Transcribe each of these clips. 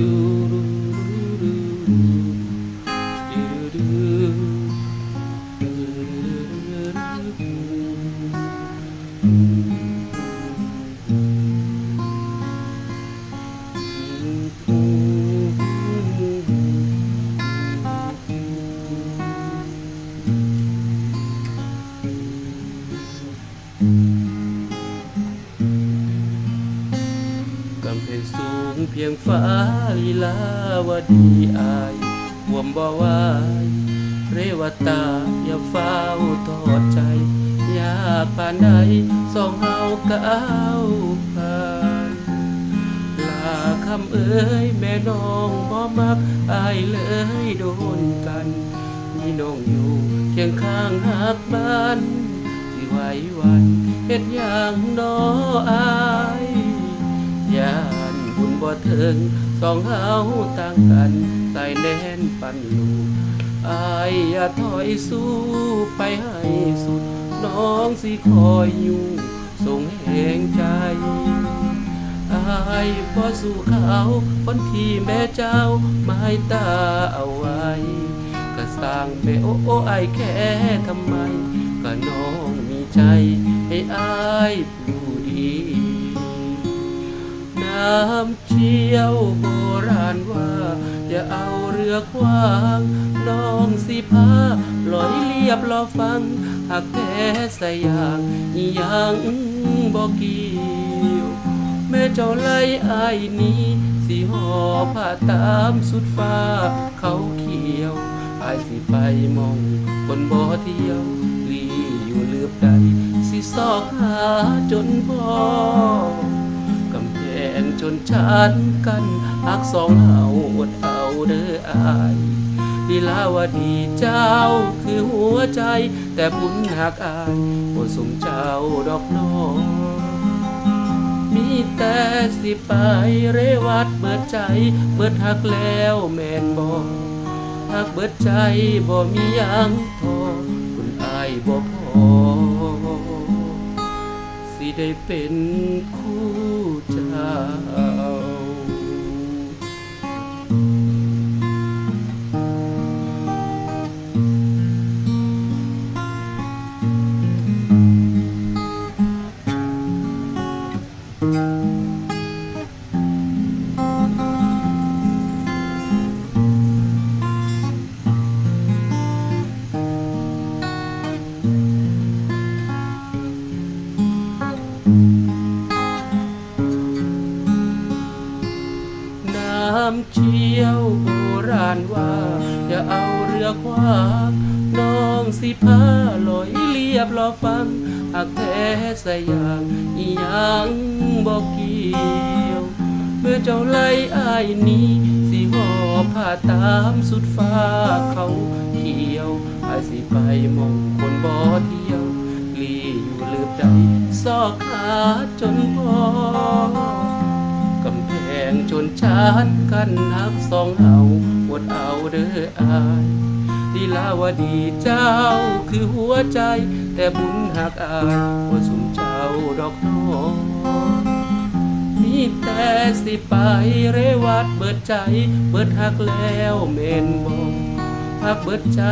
ดู พียงฟ้าลีลาวดีอายหวมบ่ไหวายเรวตาอย่าเฝ้าทอดใจอยากปานใดสองเฮาก้าวผ่านลาคำเอ้ยแม่น้องบ่มักอายเลยโดนกันมีน้องอยู่เคียงข้างหักบ้านสิไหววันเฮ็ดอย่างน้ออาย บ่ถึงสองเฮาต่างกัน ใส่แน่นปันลูกอายอย่าถอยสู้ไปให้สุด น้องสิคอยอยู่ส่งแห่งใจอายพอสู่เขาคนที่แม่เจ้าไม้ตาเอาไว้ก็สร้างแม่โอ้โอ้ไอายแค่ทำไม ก็น้องมีใจให้อายผู้ดี น้ำเชี่ยวโบราณว่า อย่าเอาเรือควางน้องสิพาลอยเรียบรอฟัง หากแท้สยางยังบอกกี่ยวแม่เจ้าไล่อายหนี้สิหอผ้าตามสุดฟ้า เขาเขียวอายสิไปมองคนบ่เที่ยวลีอยู่เลือบใดสิซอกหาจนพอ ชนชั้นกันหักสองเฮาอดเอาเด้ออายลีลาวดีเจ้าคือหัวใจ แต่บุญหักอายบ่สมเจ้าดอกน้องมีแต่สิไปเรวัดเบิดใจ เบิดหักแล้วแม่นบ่หักเบิดใจบ่มียังพอคุณอายบ่พอ ได้เป็นคู่เจ้า ยวโบราณว่า อย่าเอาเรือควาน้องสิพาลอยเรียบรอฟังหากแท้สยางอียังบอกเกี่ยวเมื่อเจ้าไล่อายนี้สิหอบผ้าตามสุดฟ้าเขาเขียวอายสิไปมองคนบ่เที่ยวลีอยู่ลืบใดซอกขาจนพอำแพงชนชั้นกันนักสองเฮาอดเอาเด้ออายดีลาวดีเจ้าคือหัวใจ แต่บุญหักอายว่สมเจ้าดอกน้องมีแต่สิไปเรวัดเบิดใจ เบิดหักแล้วเมนบ่หักเบิดใจ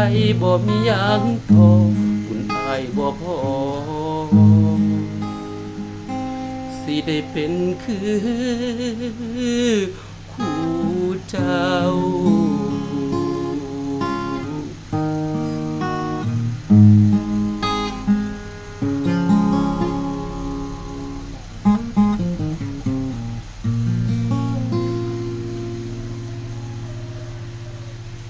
บ่มียังทอคุณอายบ่พอ ได้เป็นคือ